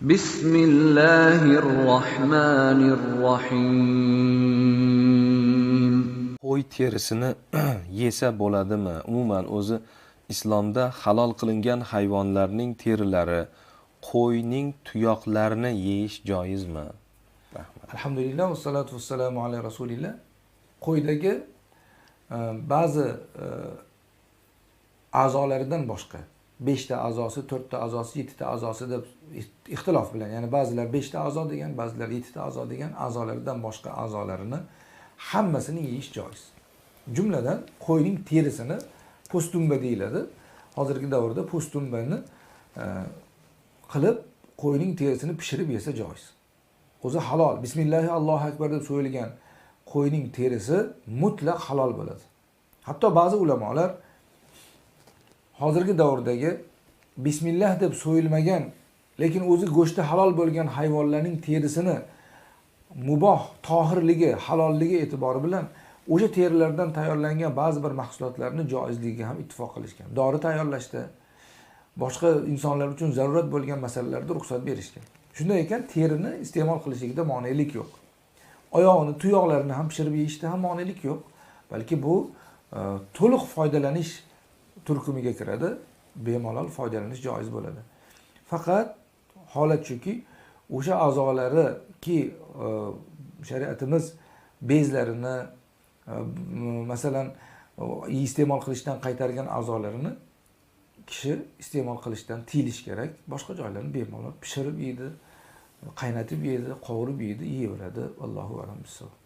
Bismillahirrohmanirrohim. Qo'y terisini yesa bo'ladimi? Umuman o'zi islomda halol qilingan hayvonlarning terilari, qo'yning tuyoqlarini yeyish joizmi? Alhamdulillah, vassalatu vassalamu ala rasulillah. Qo'ydagi e, ba'zi e, a'zolaridan boshqa beshta a'zosi to'rtta a'zosi yettita a'zosi deb ixtilof bilan. Ya'ni ba'zilar beshta a'zo degan ba'zilar yettita a'zo degan a'zolaridan boshqa a'zolarini hammasini yeyish joiz. Jumladan qo'yning terisini po'stumba deyiladi. Hozirgi davrda po'stumbani e, qilib qo'yning terisini pishirib yesa joiz. O'zi halol. Bismillahi allohu akbar deb so'yilgan qo'yning terisi mutlaq halol bo'ladi. Hatto ba'zi ulamolar hozirgi davrdagi bismillah deb so'yilmagan lekin o'zi go'shti halol bo'lgan hayvonlarning terisini muboh tohirligi halolligi e'tibori bilan o'sha terilardan tayyorlangan ba'zi bir mahsulotlarni joizligiga ham ittifoq qilishgan. Dori tayyorlashda boshqa insonlar uchun zarurat bo'lgan masalalarda ruxsat berishgan. Shunday ekan terini iste'mol qilishlikda monelik yo'q. Oyog'ini tuyoqlarini ham pishirib yeyishda ham monelik yo'q. Balki bu e, to'liq foydalanish turkumiga kiradi. Bemalol foydalanish joiz bo'ladi. Faqat holat shuki o'sha a'zolariki e, shariatimiz bezlarini e, masalan e, iste'mol qilishdan qaytargan a'zolarini kishi iste'mol qilishdan tiyilish kerak. Boshqa joylarni bemalol pishirib yeydi qaynatib yeydi qovurib yeydi yeyaveradi allohu alam bissavob